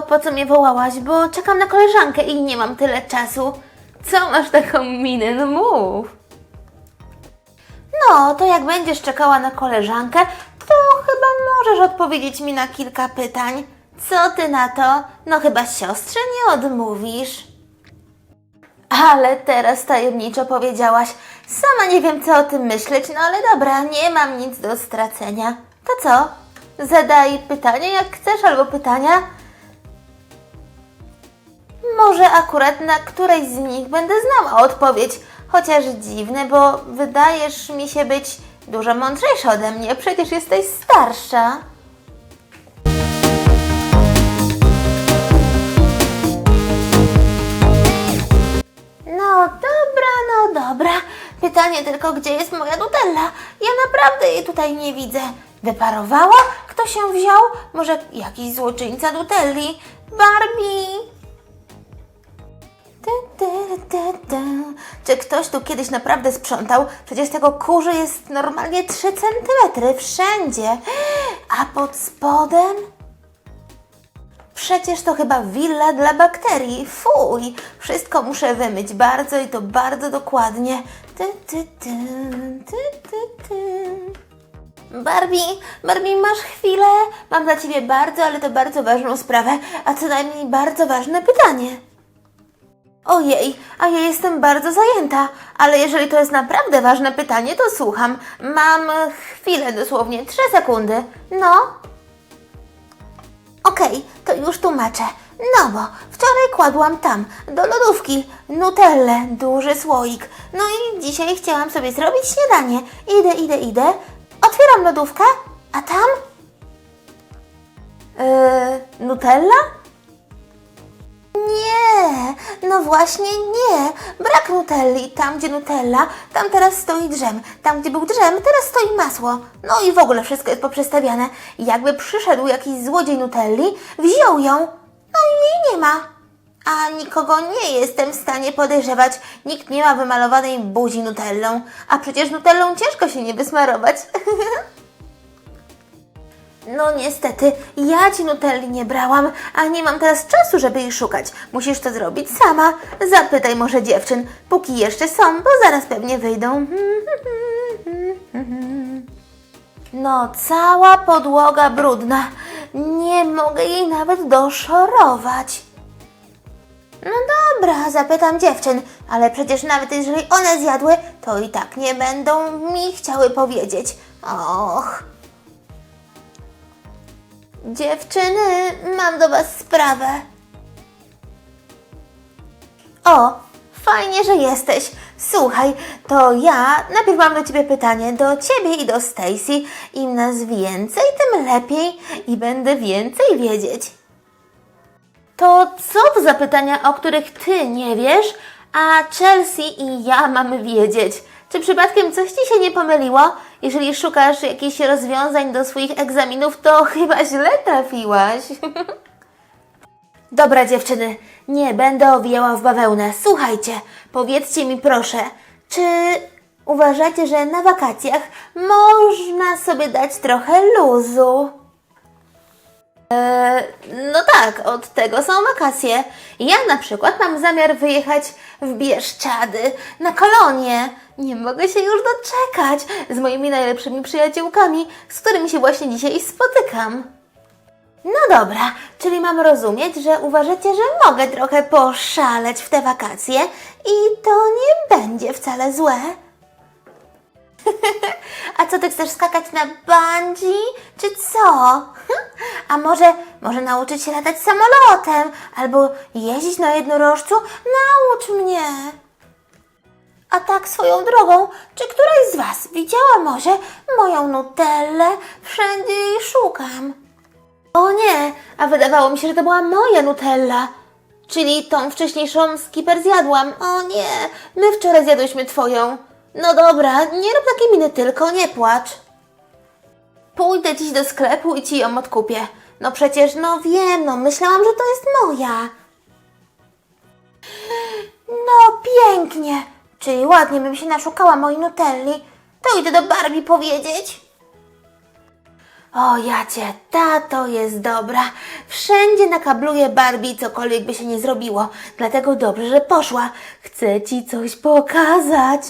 po co mnie wołałaś, bo czekam na koleżankę i nie mam tyle czasu. Co masz taką minę? No mów. No, to jak będziesz czekała na koleżankę, to chyba możesz odpowiedzieć mi na kilka pytań. Co ty na to? No chyba siostrze nie odmówisz. Ale teraz tajemniczo powiedziałaś. Sama nie wiem, co o tym myśleć, no ale dobra, nie mam nic do stracenia. To co? Zadaj pytanie, jak chcesz, albo pytania. Może akurat na którejś z nich będę znała odpowiedź. Chociaż dziwne, bo wydajesz mi się być dużo mądrzejsza ode mnie. Przecież jesteś starsza. No dobra, no dobra. Pytanie tylko, gdzie jest moja Nutella? Ja naprawdę jej tutaj nie widzę. Wyparowała? Kto się wziął? Może jakiś złoczyńca Nutelli? Barbie! Czy ktoś tu kiedyś naprawdę sprzątał? Przecież tego kurzu jest normalnie 3 centymetry wszędzie. A pod spodem? Przecież to chyba willa dla bakterii. Fuj! Wszystko muszę wymyć bardzo i to bardzo dokładnie. Ty, ty, ty, ty, ty, ty. Barbie, Barbie, masz chwilę? Mam dla Ciebie bardzo, ale to bardzo ważną sprawę, a co najmniej bardzo ważne pytanie. Ojej, a ja jestem bardzo zajęta, ale jeżeli to jest naprawdę ważne pytanie, to słucham. Mam chwilę, dosłownie, trzy sekundy. No, Okej, to już tłumaczę. No bo wczoraj kładłam tam, do lodówki, nutellę, duży słoik. No i dzisiaj chciałam sobie zrobić śniadanie. Idę, idę, idę. Otwieram lodówkę, a tam... Yy, nutella? Nie, no właśnie nie. Brak nutelli. Tam, gdzie nutella, tam teraz stoi drzem. Tam, gdzie był drzem, teraz stoi masło. No i w ogóle wszystko jest poprzestawiane. Jakby przyszedł jakiś złodziej nutelli, wziął ją, no i jej nie ma. A nikogo nie jestem w stanie podejrzewać. Nikt nie ma wymalowanej buzi nutellą. A przecież nutellą ciężko się nie wysmarować. No niestety, ja ci Nutelli nie brałam, a nie mam teraz czasu, żeby jej szukać. Musisz to zrobić sama. Zapytaj może dziewczyn, póki jeszcze są, bo zaraz pewnie wyjdą. No, cała podłoga brudna. Nie mogę jej nawet doszorować. No dobra, zapytam dziewczyn, ale przecież nawet jeżeli one zjadły, to i tak nie będą mi chciały powiedzieć. Och. Dziewczyny, mam do Was sprawę. O, fajnie, że jesteś. Słuchaj, to ja najpierw mam do Ciebie pytanie, do Ciebie i do Stacy. Im nas więcej, tym lepiej i będę więcej wiedzieć. To co to za pytania, o których Ty nie wiesz, a Chelsea i ja mamy wiedzieć? Czy przypadkiem coś Ci się nie pomyliło? Jeżeli szukasz jakichś rozwiązań do swoich egzaminów, to chyba źle trafiłaś. Dobra dziewczyny, nie będę owijała w bawełnę. Słuchajcie, powiedzcie mi proszę, czy uważacie, że na wakacjach można sobie dać trochę luzu? No tak, od tego są wakacje. Ja na przykład mam zamiar wyjechać w Bieszczady, na kolonie. Nie mogę się już doczekać z moimi najlepszymi przyjaciółkami, z którymi się właśnie dzisiaj spotykam. No dobra, czyli mam rozumieć, że uważacie, że mogę trochę poszaleć w te wakacje i to nie będzie wcale złe. A co ty chcesz skakać na bungee? Czy co? A może, może nauczyć się latać samolotem albo jeździć na jednorożcu? Naucz mnie. A tak swoją drogą, czy któraś z Was widziała może moją nutellę? Wszędzie jej szukam. O nie, a wydawało mi się, że to była moja nutella. Czyli tą wcześniejszą skiper zjadłam. O nie, my wczoraj zjadłyśmy twoją. No dobra, nie rób takiej miny tylko, nie płacz. Pójdę dziś do sklepu i ci ją odkupię. No przecież, no wiem, no myślałam, że to jest moja. No pięknie. Czyli ładnie bym się naszukała mojej nutelli. To idę do Barbie powiedzieć. O, jacie, ta to jest dobra. Wszędzie nakabluje Barbie, cokolwiek by się nie zrobiło. Dlatego dobrze, że poszła. Chcę ci coś pokazać.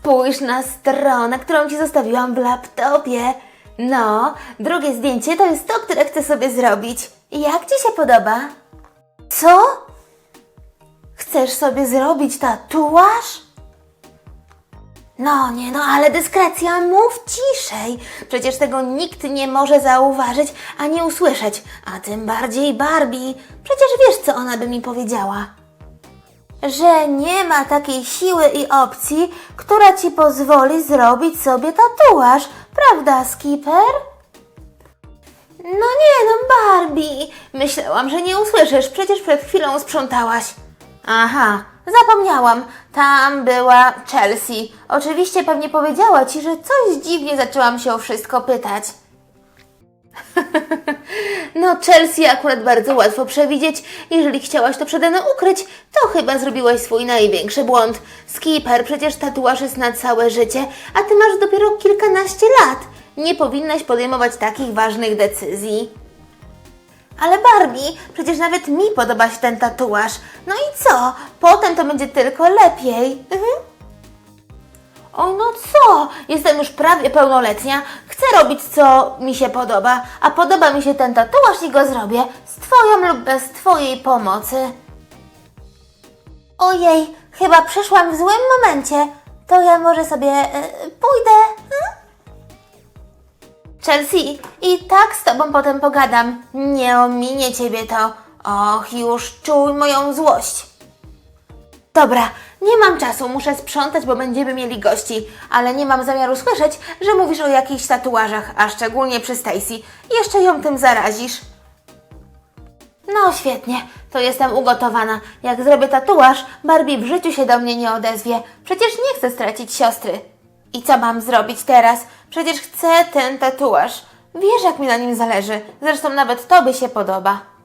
Spójrz na stronę, którą ci zostawiłam w laptopie. No, drugie zdjęcie to jest to, które chcę sobie zrobić. Jak ci się podoba? Co? Chcesz sobie zrobić tatuaż? No, nie no, ale dyskrecja, mów ciszej. Przecież tego nikt nie może zauważyć ani usłyszeć, a tym bardziej Barbie. Przecież wiesz, co ona by mi powiedziała. Że nie ma takiej siły i opcji, która ci pozwoli zrobić sobie tatuaż, prawda, Skipper? No nie, no Barbie. Myślałam, że nie usłyszysz, przecież przed chwilą sprzątałaś. Aha, zapomniałam. Tam była Chelsea. Oczywiście pewnie powiedziała ci, że coś dziwnie zaczęłam się o wszystko pytać. No, Chelsea akurat bardzo łatwo przewidzieć. Jeżeli chciałaś to przede mną ukryć, to chyba zrobiłaś swój największy błąd. Skipper, przecież tatuaż jest na całe życie, a ty masz dopiero kilkanaście lat. Nie powinnaś podejmować takich ważnych decyzji. Ale Barbie, przecież nawet mi podoba się ten tatuaż. No i co? Potem to będzie tylko lepiej. Mhm. Oj, no co? Jestem już prawie pełnoletnia. Chcę robić, co mi się podoba. A podoba mi się ten tatuaż i go zrobię. Z Twoją lub bez Twojej pomocy. Ojej, chyba przyszłam w złym momencie. To ja może sobie e, pójdę. Hmm? Chelsea, i tak z Tobą potem pogadam. Nie ominie Ciebie to. Och, już czuj moją złość. Dobra, nie mam czasu, muszę sprzątać, bo będziemy mieli gości, ale nie mam zamiaru słyszeć, że mówisz o jakichś tatuażach, a szczególnie przy Stacy. Jeszcze ją tym zarazisz. No świetnie, to jestem ugotowana. Jak zrobię tatuaż, Barbie w życiu się do mnie nie odezwie. Przecież nie chcę stracić siostry. I co mam zrobić teraz? Przecież chcę ten tatuaż. Wiesz, jak mi na nim zależy. Zresztą nawet tobie się podoba.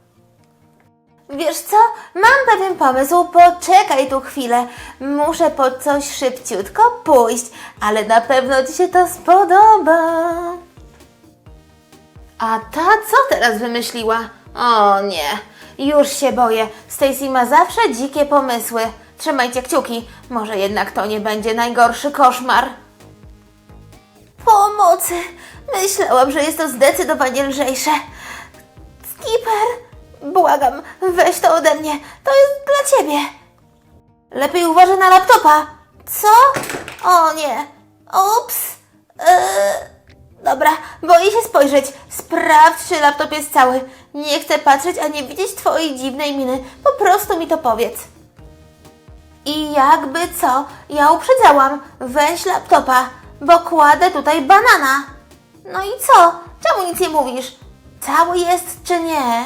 Wiesz co? Mam pewien pomysł. Poczekaj tu chwilę. Muszę po coś szybciutko pójść, ale na pewno ci się to spodoba. A ta co teraz wymyśliła? O nie, już się boję. Stacy ma zawsze dzikie pomysły. Trzymajcie kciuki, może jednak to nie będzie najgorszy koszmar. Pomocy! Myślałam, że jest to zdecydowanie lżejsze. Skipper, błagam, weź to ode mnie. To jest dla ciebie. Lepiej uważaj na laptopa. Co? O nie. Ups. Eee, dobra, boję się spojrzeć. Sprawdź, czy laptop jest cały. Nie chcę patrzeć, a nie widzieć twojej dziwnej miny. Po prostu mi to powiedz. I jakby co, ja uprzedzałam, weź laptopa, bo kładę tutaj banana. No i co? Czemu nic nie mówisz? Cały jest czy nie?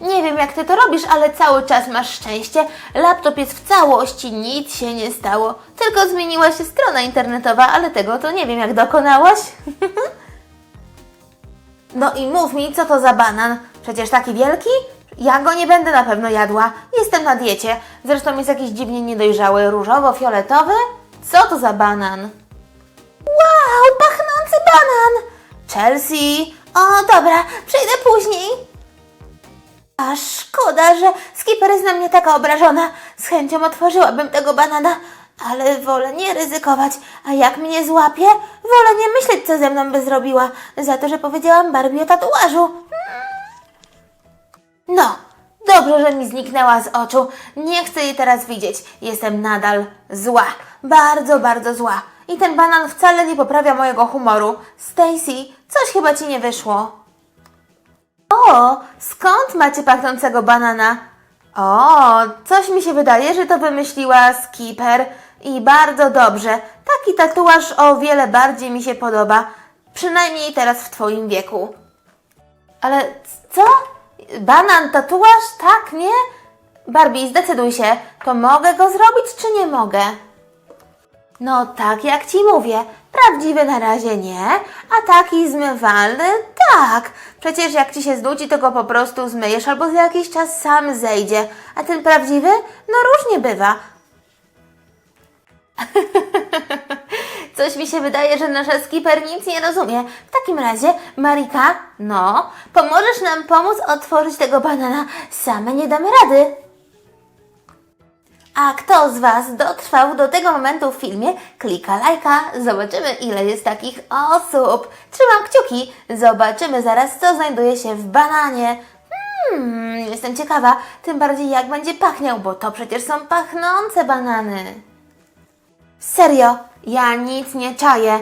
Nie wiem jak ty to robisz, ale cały czas masz szczęście. Laptop jest w całości, nic się nie stało. Tylko zmieniła się strona internetowa, ale tego to nie wiem jak dokonałaś. No i mów mi, co to za banan? Przecież taki wielki? Ja go nie będę na pewno jadła. Jestem na diecie. Zresztą jest jakiś dziwnie niedojrzały, różowo-fioletowy. Co to za banan? Wow, pachnący banan! Chelsea! O, dobra, przyjdę później. A szkoda, że Skipper jest na mnie taka obrażona. Z chęcią otworzyłabym tego banana, ale wolę nie ryzykować. A jak mnie złapie, wolę nie myśleć, co ze mną by zrobiła. Za to, że powiedziałam Barbie o tatuażu. No, dobrze, że mi zniknęła z oczu. Nie chcę jej teraz widzieć. Jestem nadal zła. Bardzo, bardzo zła. I ten banan wcale nie poprawia mojego humoru. Stacy, coś chyba ci nie wyszło. O, skąd macie pachnącego banana? O, coś mi się wydaje, że to wymyśliła Skipper. I bardzo dobrze. Taki tatuaż o wiele bardziej mi się podoba. Przynajmniej teraz w Twoim wieku. Ale co? Banan, tatuaż? Tak, nie? Barbie, zdecyduj się, to mogę go zrobić, czy nie mogę? No tak, jak ci mówię. Prawdziwy na razie nie, a taki zmywalny tak. Przecież jak ci się znudzi, to go po prostu zmyjesz albo za jakiś czas sam zejdzie. A ten prawdziwy? No różnie bywa. Coś mi się wydaje, że nasza skipper nic nie rozumie. W takim razie, Marika, no, pomożesz nam pomóc otworzyć tego banana. Same nie damy rady. A kto z Was dotrwał do tego momentu w filmie, klika lajka. Zobaczymy, ile jest takich osób. Trzymam kciuki. Zobaczymy zaraz, co znajduje się w bananie. Hmm, jestem ciekawa, tym bardziej jak będzie pachniał, bo to przecież są pachnące banany. Serio, ja nic nie czaję.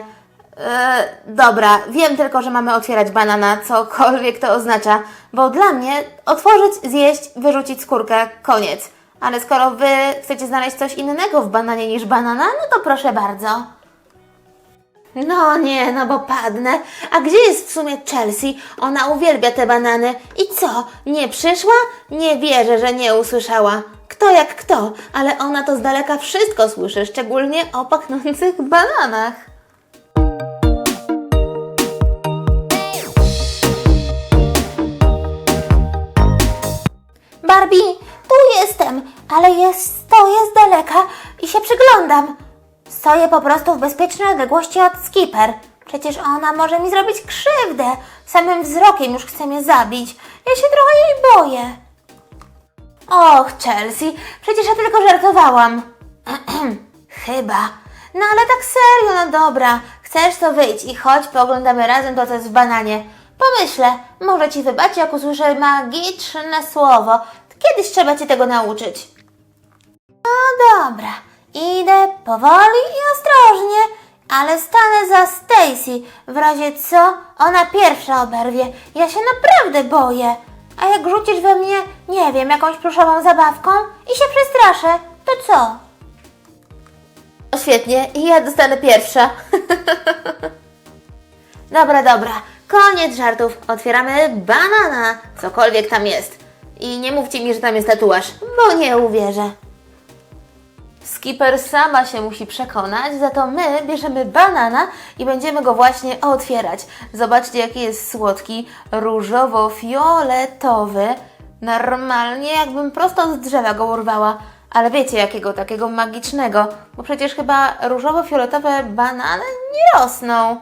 E, dobra, wiem tylko, że mamy otwierać banana, cokolwiek to oznacza, bo dla mnie otworzyć, zjeść, wyrzucić skórkę, koniec. Ale skoro wy chcecie znaleźć coś innego w bananie niż banana, no to proszę bardzo. No nie, no bo padnę. A gdzie jest w sumie Chelsea? Ona uwielbia te banany. I co? Nie przyszła? Nie wierzę, że nie usłyszała. Kto jak kto, ale ona to z daleka wszystko słyszy, szczególnie o pachnących bananach. Barbie, ale jest, stoję z daleka i się przyglądam. Stoję po prostu w bezpiecznej odległości od Skipper. Przecież ona może mi zrobić krzywdę. Samym wzrokiem już chce mnie zabić. Ja się trochę jej boję. Och, Chelsea, przecież ja tylko żartowałam. Chyba. No ale tak serio, no dobra. Chcesz to wyjdź i chodź, pooglądamy razem to, co jest w bananie. Pomyślę, może ci wybaczy, jak usłyszę magiczne słowo. Kiedyś trzeba cię tego nauczyć. No dobra, idę powoli i ostrożnie, ale stanę za Stacy. W razie co, ona pierwsza oberwie. Ja się naprawdę boję. A jak rzucisz we mnie, nie wiem, jakąś pluszową zabawką i się przestraszę, to co? O, świetnie, i ja dostanę pierwsza. dobra, dobra, koniec żartów. Otwieramy banana, cokolwiek tam jest. I nie mówcie mi, że tam jest tatuaż, bo nie uwierzę. Skipper sama się musi przekonać, za to my bierzemy banana i będziemy go właśnie otwierać. Zobaczcie, jaki jest słodki, różowo-fioletowy. Normalnie jakbym prosto z drzewa go urwała. Ale wiecie jakiego, takiego magicznego, bo przecież chyba różowo-fioletowe banany nie rosną.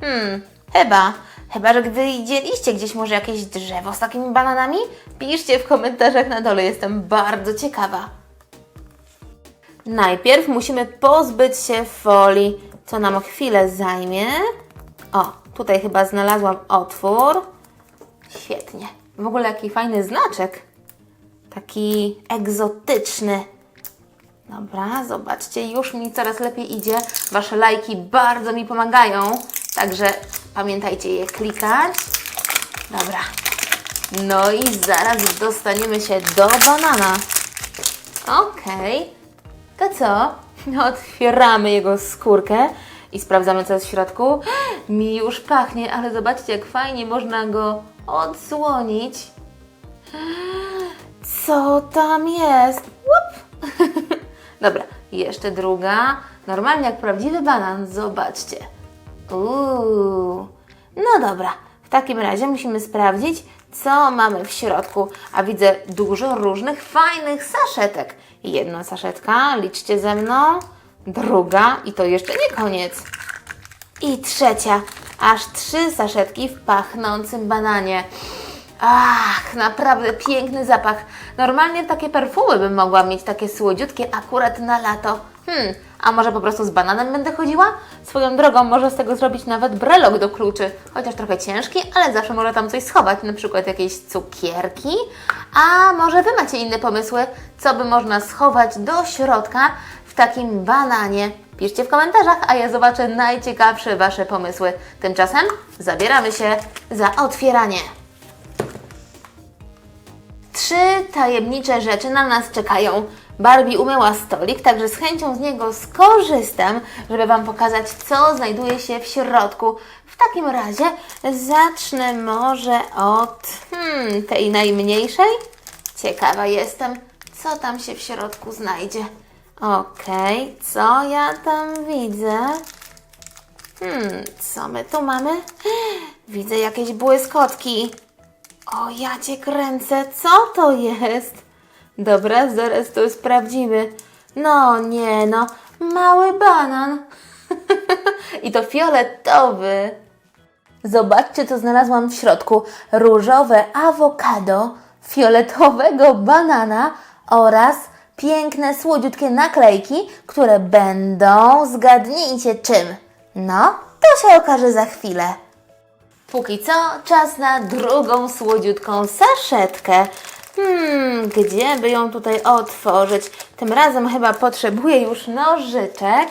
Hmm, chyba. Chyba, że gdy widzieliście gdzieś może jakieś drzewo z takimi bananami, piszcie w komentarzach na dole, jestem bardzo ciekawa. Najpierw musimy pozbyć się folii, co nam chwilę zajmie. O, tutaj chyba znalazłam otwór. Świetnie. W ogóle jaki fajny znaczek. Taki egzotyczny. Dobra, zobaczcie, już mi coraz lepiej idzie. Wasze lajki bardzo mi pomagają, także pamiętajcie je klikać. Dobra. No i zaraz dostaniemy się do banana. Okej. To co? Otwieramy jego skórkę i sprawdzamy, co jest w środku. Mi już pachnie, ale zobaczcie, jak fajnie można go odsłonić. Co tam jest? Łup. Dobra, jeszcze druga. Normalnie jak prawdziwy banan, zobaczcie. Uuu. No dobra, w takim razie musimy sprawdzić, co mamy w środku. A widzę dużo różnych fajnych saszetek. Jedna saszetka, liczcie ze mną. Druga i to jeszcze nie koniec. I trzecia, aż trzy saszetki w pachnącym bananie. Ach, naprawdę piękny zapach. Normalnie takie perfumy bym mogła mieć, takie słodziutkie akurat na lato. Hmm, a może po prostu z bananem będę chodziła? Swoją drogą może z tego zrobić nawet brelok do kluczy. Chociaż trochę ciężki, ale zawsze może tam coś schować, na przykład jakieś cukierki. A może Wy macie inne pomysły, co by można schować do środka w takim bananie? Piszcie w komentarzach, a ja zobaczę najciekawsze Wasze pomysły. Tymczasem zabieramy się za otwieranie. Trzy tajemnicze rzeczy na nas czekają. Barbie umyła stolik, także z chęcią z niego skorzystam, żeby Wam pokazać, co znajduje się w środku. W takim razie zacznę może od hmm, tej najmniejszej. Ciekawa jestem, co tam się w środku znajdzie. Okej, co ja tam widzę? Hmm, co my tu mamy? Widzę jakieś błyskotki. O, ja cię kręcę, co to jest? Dobra, zaraz to sprawdzimy. No nie no, mały banan. I to fioletowy. Zobaczcie, co znalazłam w środku. Różowe awokado, fioletowego banana oraz piękne, słodziutkie naklejki, które będą, zgadnijcie czym. No, to się okaże za chwilę. Póki co, czas na drugą słodziutką saszetkę. Hmm, gdzie by ją tutaj otworzyć? Tym razem chyba potrzebuję już nożyczek.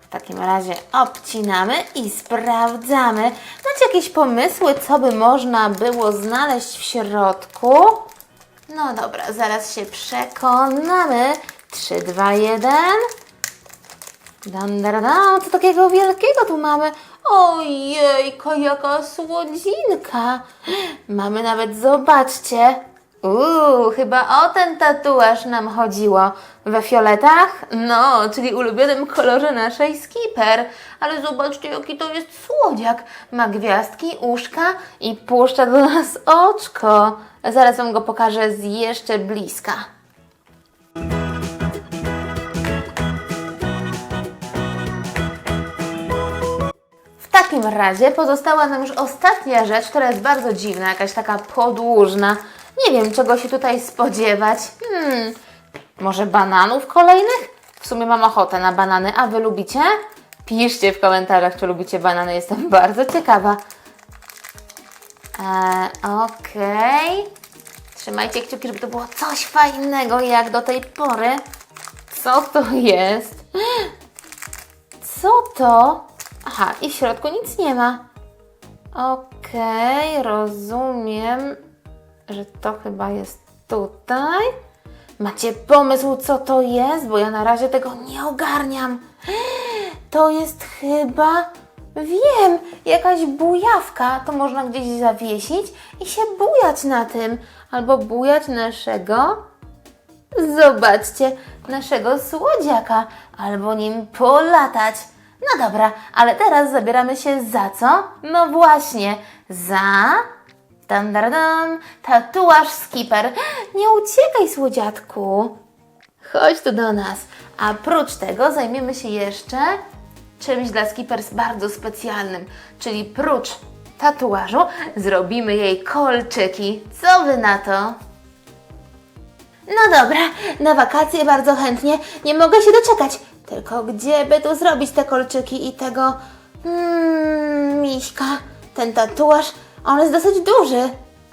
W takim razie obcinamy i sprawdzamy. Macie jakieś pomysły, co by można było znaleźć w środku? No dobra, zaraz się przekonamy. 3, 2, 1. Dan, dan, dan. Co takiego wielkiego tu mamy? Ojejko, jaka słodzinka. Mamy nawet, zobaczcie. Uuu, chyba o ten tatuaż nam chodziło. We fioletach? No, czyli ulubionym kolorze naszej skipper. Ale zobaczcie, jaki to jest słodziak. Ma gwiazdki, uszka i puszcza do nas oczko. Zaraz Wam go pokażę z jeszcze bliska. Takim razie pozostała nam już ostatnia rzecz, która jest bardzo dziwna, jakaś taka podłużna. Nie wiem, czego się tutaj spodziewać. Hmm, może bananów kolejnych? W sumie mam ochotę na banany, a Wy lubicie? Piszcie w komentarzach, czy lubicie banany, jestem bardzo ciekawa. Eee, Okej. Trzymajcie kciuki, żeby to było coś fajnego, jak do tej pory. Co to jest? Co to? Aha, i w środku nic nie ma. Okej, rozumiem, że to chyba jest tutaj. Macie pomysł, co to jest? Bo ja na razie tego nie ogarniam. To jest chyba. Wiem, jakaś bujawka. To można gdzieś zawiesić i się bujać na tym. Albo bujać naszego Zobaczcie, naszego słodziaka, albo nim polatać. No dobra, ale teraz zabieramy się za co? No właśnie, za... Dan, dan, dan, tatuaż skipper. Nie uciekaj, słodziatku. Chodź tu do nas. A prócz tego zajmiemy się jeszcze czymś dla skippers bardzo specjalnym, czyli prócz tatuażu zrobimy jej kolczyki. Co wy na to? No dobra, na wakacje bardzo chętnie. Nie mogę się doczekać. Tylko gdzie by tu zrobić te kolczyki i tego... Mm, miśka, ten tatuaż, on jest dosyć duży.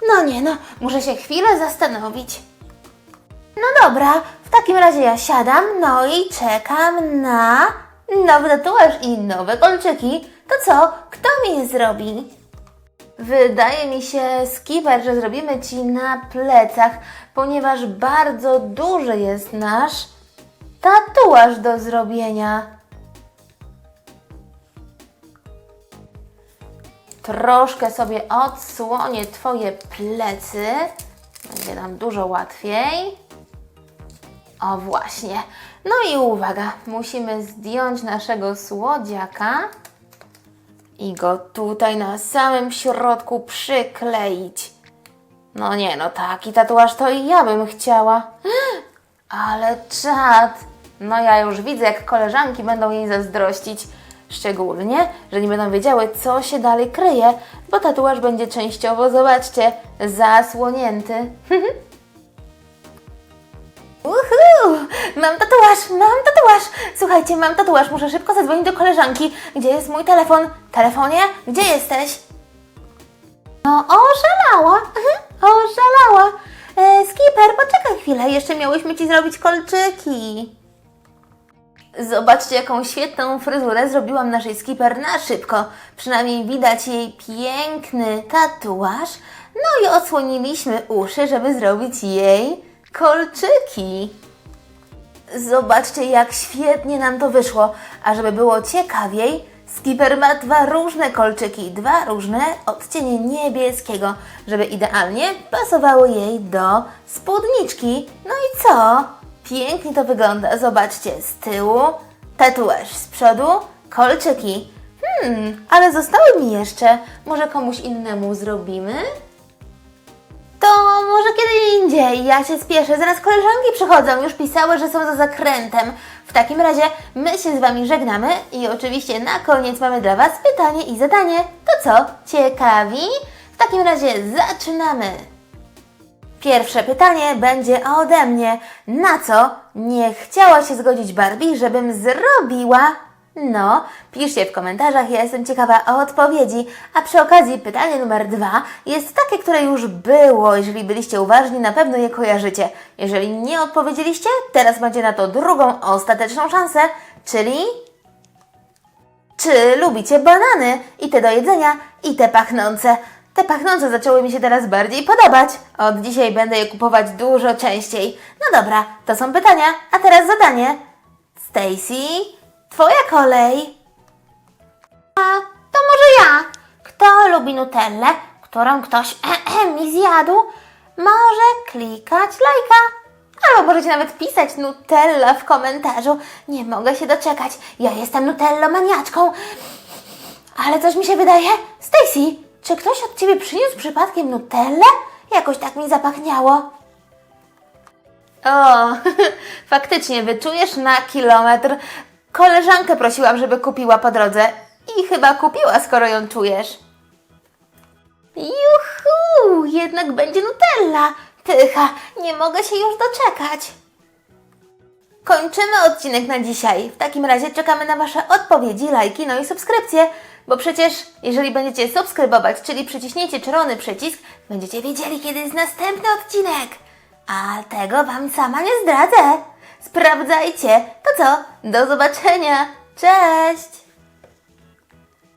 No nie no, muszę się chwilę zastanowić. No dobra, w takim razie ja siadam, no i czekam na nowy tatuaż i nowe kolczyki. To co, kto mi je zrobi? Wydaje mi się, Skipper, że zrobimy Ci na plecach, ponieważ bardzo duży jest nasz tatuaż do zrobienia. Troszkę sobie odsłonię Twoje plecy. Będzie nam dużo łatwiej. O właśnie. No i uwaga, musimy zdjąć naszego słodziaka i go tutaj na samym środku przykleić. No nie, no taki tatuaż to i ja bym chciała. Ale czad! No ja już widzę, jak koleżanki będą jej zazdrościć. Szczególnie, że nie będą wiedziały, co się dalej kryje, bo tatuaż będzie częściowo, zobaczcie, zasłonięty. Uhu! Mam tatuaż, mam tatuaż! Słuchajcie, mam tatuaż, muszę szybko zadzwonić do koleżanki. Gdzie jest mój telefon? Telefonie? Gdzie jesteś? No, oszalała! Mhm, Oszalała! E, skipper, poczekaj chwilę, jeszcze miałyśmy Ci zrobić kolczyki. Zobaczcie, jaką świetną fryzurę zrobiłam naszej skipper na szybko. Przynajmniej widać jej piękny tatuaż. No i odsłoniliśmy uszy, żeby zrobić jej kolczyki. Zobaczcie, jak świetnie nam to wyszło. A żeby było ciekawiej, Skipper ma dwa różne kolczyki, dwa różne odcienie niebieskiego, żeby idealnie pasowały jej do spódniczki. No i co? Pięknie to wygląda. Zobaczcie, z tyłu tatuaż, z przodu kolczyki. Hmm, ale zostały mi jeszcze. Może komuś innemu zrobimy? To może kiedy indziej. Ja się spieszę. Zaraz koleżanki przychodzą. Już pisały, że są za zakrętem. W takim razie my się z Wami żegnamy i oczywiście na koniec mamy dla Was pytanie i zadanie. To co? Ciekawi? W takim razie zaczynamy. Pierwsze pytanie będzie ode mnie. Na co nie chciała się zgodzić Barbie, żebym zrobiła? No, piszcie w komentarzach, ja jestem ciekawa odpowiedzi. A przy okazji pytanie numer dwa jest takie, które już było. Jeżeli byliście uważni, na pewno je kojarzycie. Jeżeli nie odpowiedzieliście, teraz macie na to drugą, ostateczną szansę, czyli czy lubicie banany? I te do jedzenia, i te pachnące. Te pachnące zaczęły mi się teraz bardziej podobać. Od dzisiaj będę je kupować dużo częściej. No dobra, to są pytania, a teraz zadanie. Stacy, twoja kolej. A, to może ja. Kto lubi Nutellę, którą ktoś mi zjadł, może klikać lajka. Albo możecie nawet pisać Nutella w komentarzu. Nie mogę się doczekać. Ja jestem Nutellomaniaczką. Ale coś mi się wydaje. Stacy, czy ktoś od ciebie przyniósł przypadkiem Nutellę? Jakoś tak mi zapachniało. O, faktycznie wyczujesz na kilometr. Koleżankę prosiłam, żeby kupiła po drodze. I chyba kupiła, skoro ją czujesz. Juhu, jednak będzie Nutella. Pycha, nie mogę się już doczekać. Kończymy odcinek na dzisiaj. W takim razie czekamy na Wasze odpowiedzi, lajki, no i subskrypcje. Bo przecież, jeżeli będziecie subskrybować, czyli przyciśniecie czerwony przycisk, będziecie wiedzieli, kiedy jest następny odcinek. A tego Wam sama nie zdradzę. Sprawdzajcie. To co? Do zobaczenia. Cześć!